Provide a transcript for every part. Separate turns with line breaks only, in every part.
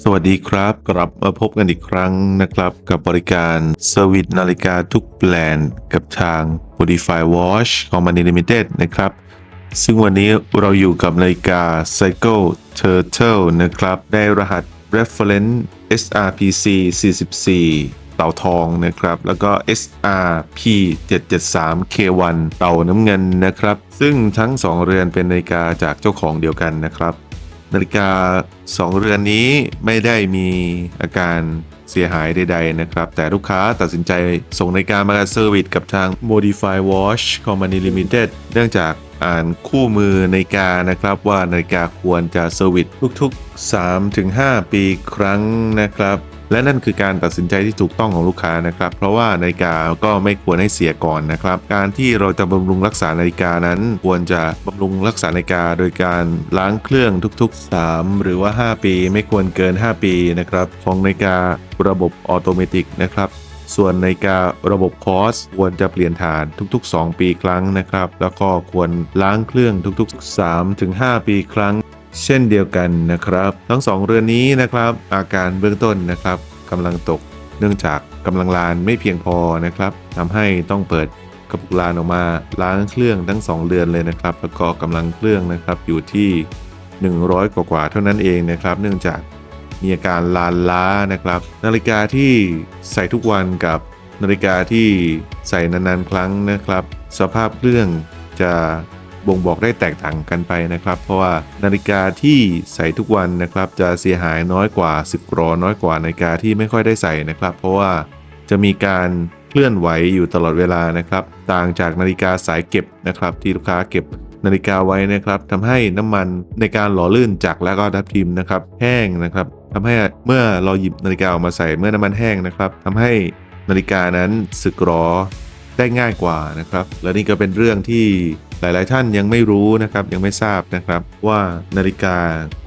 สวัสดีครับ กลับมาพบกันอีกครั้งนะครับ กับบริการเซอร์วิสนาฬิกาทุกแบรนด์กับทาง Modify Watch ของ Money Limited นะครับ ซึ่งวันนี้เราอยู่กับนาฬิกา Cycle Turtle นะครับ ได้รหัส Reference SRPC 44 เต่าทองนะครับ แล้วก็ SRP 773 K1 เต่าน้ำเงินนะครับ ซึ่งทั้ง 2 เรือนเป็นนาฬิกาจากเจ้าของเดียวกันนะครับ นาฬิกา 2 เรือนนี้ไม่ได้มีอาการเสียหายใดๆนะครับ แต่ลูกค้าตัดสินใจส่งนาฬิกามาเซอร์วิสกับทาง Modify Watch Company Limited เนื่องจากอ่านคู่มือนาฬิกานะครับว่านาฬิกาควรจะเซอร์วิสทุกๆ 3-5 ปีครั้งนะครับ และนั่นคือการตัดสินใจที่ถูกต้องของลูกค้านะครับ เพราะว่านาฬิกาก็ไม่ควรให้เสียก่อนนะครับ การที่เราจะบำรุงรักษานาฬิกานั้น ควรจะบำรุงรักษานาฬิกา โดยการล้างเครื่องทุกๆ 3 หรือว่า 5 ปี ไม่ควรเกิน 5 ปีนะครับของนาฬิการะบบออโตเมติกนะครับส่วนนาฬิการะบบคอสควรจะเปลี่ยนฐานทุกๆ 2 ปีครั้งนะครับ แล้วก็ควรล้างเครื่องทุกๆ 3-5 ปีครั้ง เช่นเดียวกันนะครับ ทั้งสองเรือนนี้นะครับ อาการเบื้องต้นนะครับกำลังตก เนื่องจากกำลังลานไม่เพียงพอนะครับทำให้ต้องเปิดกระปุกลานออกมาล้างเครื่องทั้ง 2 เรือนเลยนะครับ แล้วก็กำลังเครื่องนะครับอยู่ที่ 100 กว่ากว่าเท่านั้นเองนะครับ เนื่องจากมีอาการลานล้านะครับ นาฬิกาที่ใส่ทุกวันกับนาฬิกาที่ใส่นานๆ ครั้งนะครับ สภาพเครื่องจะ บ่งบอกได้แตกต่างกันไปนะครับ เพราะว่านาฬิกาที่ใส่ทุกวันนะครับ จะเสียหายน้อยกว่าสึกรอน้อยกว่านาฬิกาที่ไม่ค่อยได้ใส่นะครับ เพราะว่าจะมีการเคลื่อนไหวอยู่ตลอดเวลานะครับ ต่างจากนาฬิกาสายเก็บนะครับ ที่ลูกค้าเก็บนาฬิกาไว้นะครับทำให้น้ำมันในการหล่อลื่นจักรและก็ทับทิมนะครับ แห้งนะครับทำให้เมื่อเราหยิบนาฬิกาออกมาใส่เมื่อน้ำมันแห้งนะครับทำให้นาฬิกานั้นสึกหรอได้ง่ายกว่านะครับ และนี่ก็เป็นเรื่องที่ หลาย ๆ ท่านยังไม่รู้นะครับยังไม่ทราบนะครับว่านาฬิกา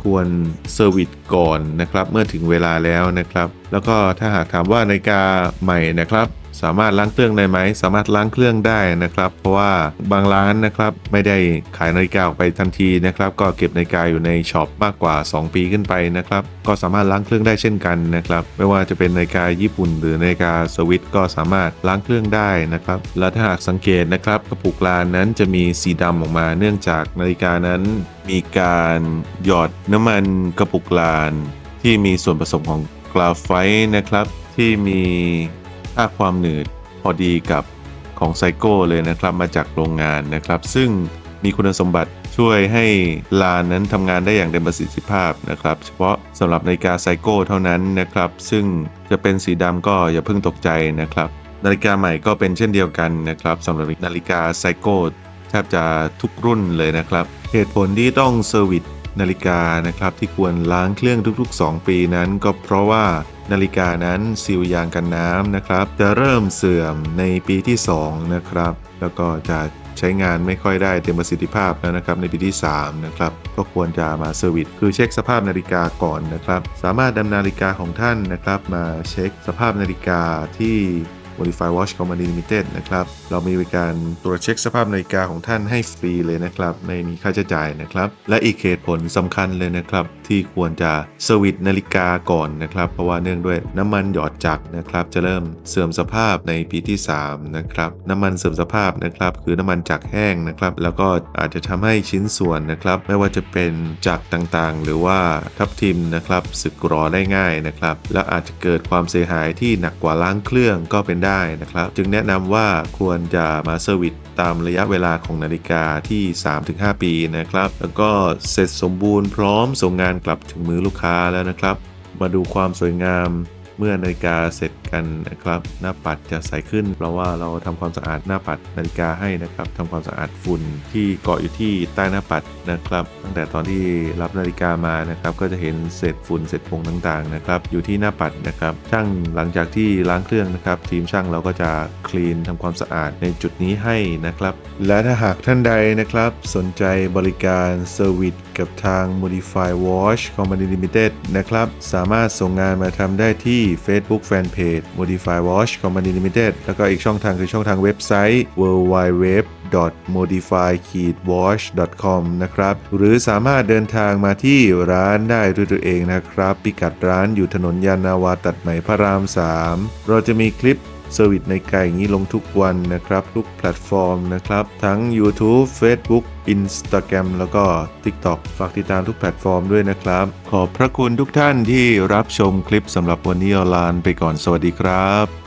ควรเซอร์วิสก่อนนะครับเมื่อถึงเวลาแล้วนะครับ แล้วก็ถ้าหากถามว่านาฬิกาใหม่นะครับ สามารถล้างเครื่องได้ไหม สามารถล้างเครื่องได้นะครับ เพราะว่าบางร้านนะครับไม่ได้ขายนาฬิกาออกไปทันทีนะครับ ก็เก็บนาฬิกาอยู่ในช็อปมากกว่า 2 ปีขึ้นไปนะครับ ก็สามารถล้างเครื่องได้เช่นกันนะครับ ไม่ว่าจะเป็นนาฬิกาญี่ปุ่น หรือนาฬิกาสวิตก็สามารถล้างเครื่องได้นะครับ และถ้าหากสังเกตนะครับกระปุกลานนั้นจะมีสีดำออกมา เนื่องจากนาฬิกานั้น มีการหยอดน้ำมันกระปุกลาน ที่มีส่วนผสมของกราไฟต์นะครับ ที่มี ค่าความหนืดพอดีกับของไซโก้เลยนะครับมาจากโรงงานนะครับ ซึ่งมีคุณสมบัติช่วยให้ลานนั้นทำงานได้อย่างเต็มประสิทธิภาพนะครับ เฉพาะสำหรับนาฬิกาไซโก้เท่านั้นนะครับ ซึ่งจะเป็นสีดำก็อย่าเพิ่งตกใจนะครับ นาฬิกาใหม่ก็เป็นเช่นเดียวกันนะครับสำหรับนาฬิกาไซโก้แทบจะทุกรุ่นเลยนะครับ เหตุผลที่ต้องเซอร์วิส นาฬิกานะครับที่ควรล้างเครื่องทุกๆ 2 ปีนั้น ก็เพราะว่านาฬิกานั้นซีลยางกันน้ำนะครับ จะเริ่มเสื่อมในปีที่ 2 นะครับ แล้วก็จะใช้งานไม่ค่อยได้เต็มประสิทธิภาพแล้วนะครับในปีที่ 3 นะครับ ก็ควรจะมาเซอร์วิสคือเช็คสภาพนาฬิกาก่อนนะครับ สามารถนำนาฬิกาของท่านนะครับ มาเช็คสภาพนาฬิกาที่ Modify Watch Company Limited นะครับ เรามีบริการตรวจเช็คสภาพนาฬิกาของท่านให้ฟรีเลยนะครับ ไม่มีค่าใช้จ่ายนะครับ และอีกเหตุผลสำคัญเลยนะครับ ที่ควรจะเซอร์วิสนาฬิกาก่อนนะครับ เพราะว่าเนื่องด้วยน้ำมันหยอดจักรนะครับจะเริ่มเสื่อมสภาพในปีที่3นะครับน้ำมันเสื่อมสภาพนะครับคือน้ำมันจักรแห้งนะครับ แล้วก็อาจจะทำให้ชิ้นส่วนนะครับ ไม่ว่าจะเป็นจักรต่างๆ หรือว่าทับทิมนะครับสึกรอได้ง่ายนะครับ และอาจจะเกิดความเสียหายที่หนักกว่าล้างเครื่องก็เป็นได้นะครับ จึงแนะนำว่าควรจะมาเซอร์วิสตามระยะเวลาของนาฬิกาที่ 3-5 ปีนะครับ แล้วก็เสร็จสมบูรณ์พร้อมส่งงานกลับถึงมือลูกค้าแล้วนะครับ มาดูความสวยงามเมื่อนาฬิกาเสร็จกันนะครับ หน้าปัดจะใสขึ้น เพราะว่าเราทำความสะอาดหน้าปัดนาฬิกาให้นะครับทำความสะอาดฝุ่นที่เกาะอยู่ที่ใต้หน้าปัดนะครับ ตั้งแต่ตอนที่รับนาฬิกามานะครับ ก็จะเห็นเศษฝุ่นเศษผงต่างๆนะครับ อยู่ที่หน้าปัดนะครับ ช่างหลังจากที่ล้างเครื่องนะครับ ทีมช่างเราก็จะคลีนทำความสะอาดในจุดนี้ให้นะครับ และถ้าหากท่านใดนะครับ สนใจบริการเซอร์วิส กับทาง Modify Watch Company Limited นะครับ สามารถส่งงานมาทำได้ที่ Facebook Fanpage Modify Watch Company Limited แล้วก็อีกช่องทางคือช่องทางเว็บไซต์ www modify-watch.com นะครับ หรือสามารถเดินทางมาที่ร้านได้ด้วยตัวเองนะครับ พิกัดร้านอยู่ถนนยานนาวาตัดใหม่พระราม 3 เราจะมีคลิป เซอร์วิสในไก่อย่างนี้ลงทุกวันนะครับ ทุกแพลตฟอร์มนะครับ ทั้ง YouTube Facebook Instagram แล้วก็ TikTok ฝากติดตามทุกแพลตฟอร์มด้วยนะครับ ขอบพระคุณทุกท่านที่รับชมคลิปสำหรับวันนี้ออนไลน์ไปก่อนสวัสดีครับ